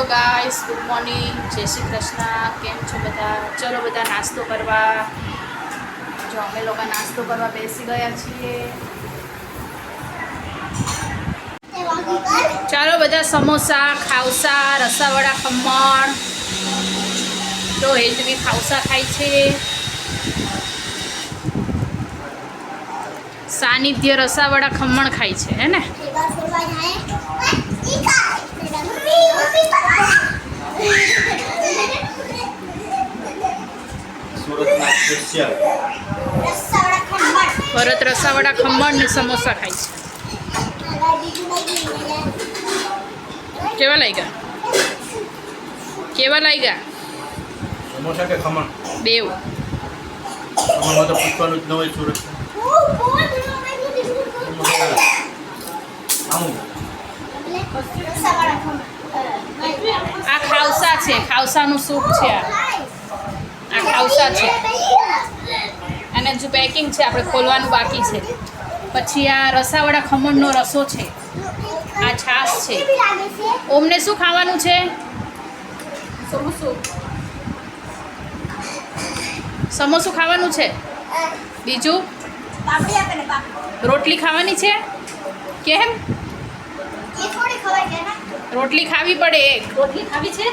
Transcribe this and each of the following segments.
Hello guys, good morning. જય શ્રી કૃષ્ણ. કેમ છો બધા? ચલો બધા નાસ્તો કરવા. જો અમે લોકો નાસ્તો કરવા બેસી ગયા છીએ. ચાલો બધા સમોસા ખાવસા રસાવાળા ખમણ. તો હેલ્થવી ખાવસા ખાય છે. સાનિધ્ય રસાવાળા ખમણ ખાય છે, હે ને? ભરત રસાવાળા ખમણ ને સમોસા ખાય છે. કેવા લાગ્યા? કેવા લાગ્યા? સમોસા કે ખમણ? બેવ ખમણમાં તો પૂછવાનું જ ન હોય સુરત. આ ખાવસા છે ખાવસાનું સૂપ છે આ. આ ખાવસા છે. અને જો પેકિંગ છે આપણે ખોલવાનું બાકી છે. પછી આ રસાવાળા ખમણનો રસો છે. આ છાશ છે. ઓમને શું ખાવાનું છે? સમોસું. સમોસું ખાવાનું છે? બીજું? રોટલી ખાવાની છે? કેમ? રોટલી ખાવી પડે રોટલી ખાવી છે?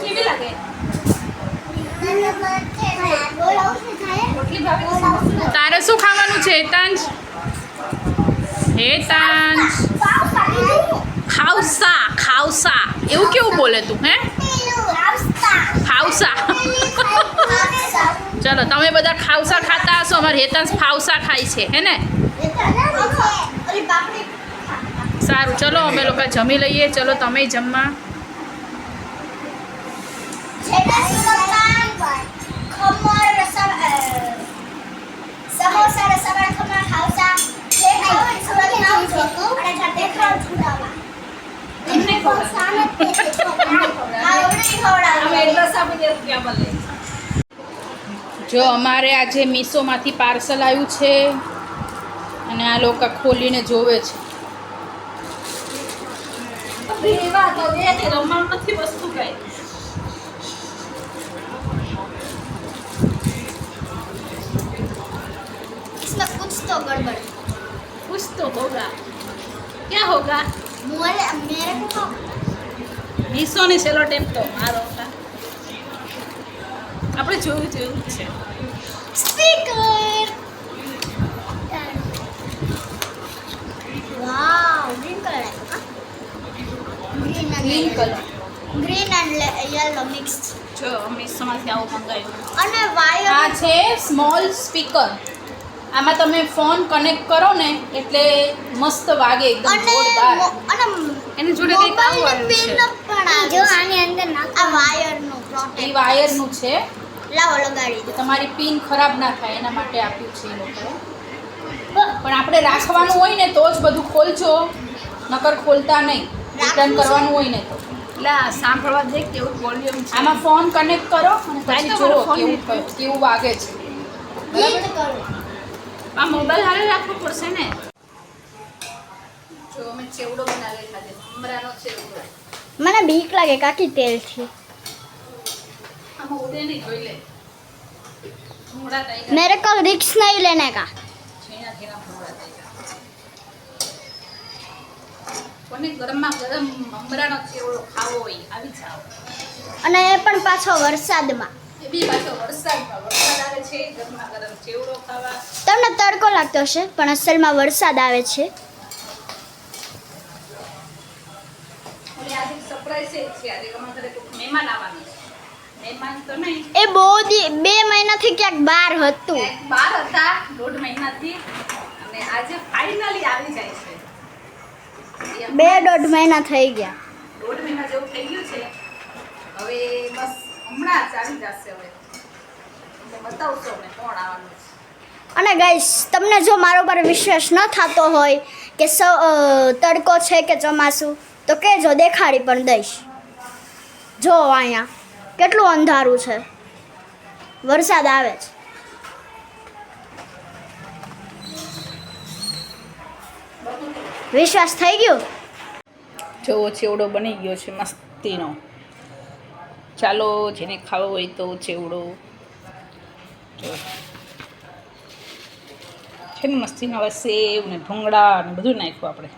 કેવી લાગે રોટલી ભાવે તો સમોસું તારે શું ખાવાનું છે, હેતાંશ? હેતાંશ. ખાવસા ખાવસા એવું કેવું બોલે તું, હે? ખાવસા ચલો, તમે બધા ખાવસા ખાતા હશો, અમારે હેતાંશ ફાવસા ખાય છે, હે ને? સારું, ચલો, અમે લોકો જમી લઈએ, ચલો, તમે જમવા. જે અમારે આજે મીશોમાંથી પાર્સલ આવ્યું છે અને આ લોકો ખોલીને જોવે છે. રમવાનું નથી વસ્તુ કઈ इसमें कुछ तो गड़बड़ कुछ तो होगा क्या होगा मोरे मेरे को तो મીસો ને સેલો ટેપ તો મારો હતા આપણે જોયું જોયું જ છે स्पीकर वाओ ग्रीन कलर है का green green colour green and yellow mix જો મીસોમાંથી આવું મંગાવ્યું અને વાયર આ છે સ્મોલ સ્પીકર આમાં તમે ફોન કનેક્ટ કરો ને એટલે મસ્ત વાગે એકદમ જોરદાર. અને એને જોડે કંઈક આવું મોબાઈલની છે. પણ જો આની અંદર નાખો. આ વાયરનું એ પ્રોટેક્ટ વાયરનું છે. લાવો લગાડી તમારી પિન ખરાબ ના થાય એના માટે આપ્યું છે એ લોકો. પણ આપણે રાખવાનું હોય ને તો જ બધું ખોલજો. નકર ખોલતા નહીં. રિટર્ન કરવાનું હોય ને તો. એટલે સાંભળવા દે કેવું વોલ્યુમ છે. આમાં ફોન કનેક્ટ કરો અને પછી જુઓ કેવું કેવું વાગે છે. બરાબર? કરો. આ મોબાઈલ હારે રાખવો પડશે ને જો અમે ચેવડો બનાવી ખાધે મમરાનો ચેવડો મને બીક લાગે કાકી તેલથી આમાં ઉડે નહીં જોઈ લે મોડા થઈ मेरे को रिक्स नहीं लेने का ઝીણા ઝીણા મોડા થઈ કોને ગરમમાં ગરમ મમરાનો ચેવડો ખાવો હોય આવી જાઓ અને એ પણ પાછો વરસાદમાં તમને તડકો લાગતો હશે પણ અસલમાં વરસાદ આવે છે. એ બહુ બે મહિનાથી ક્યાંક બહાર હતું. બાર હતા દોઢ મહિનાથી. અને આજે ફાઇનલી આવી જાય છે. બે દોઢ મહિના થઈ ગયા. દોઢ મહિના જેવું થઈ ગયું છે. હવે બસ હમણાં જ આવી જશે હવે. બતાવશો અમે કોણ આવવાનું છે. અને ગાઈસ તમને જો મારો પર વિશ્વાસ ન થતો હોય કે સ તડકો છે કે ચોમાસું તો કહેજો દેખાડી પણ દઈશ. જો અહીંયા કેટલું અંધારું છે. વરસાદ આવે છે. વિશ્વાસ થઈ ગયો? જો ચેવડો બની ગયો છે મસ્તીનો. ચાલો, જેને ખાવો હોય તો ચેવડો. છે ને મસ્તીનો હવે સેવ ને ભૂંગળા ને બધું નાખ્યું આપણે.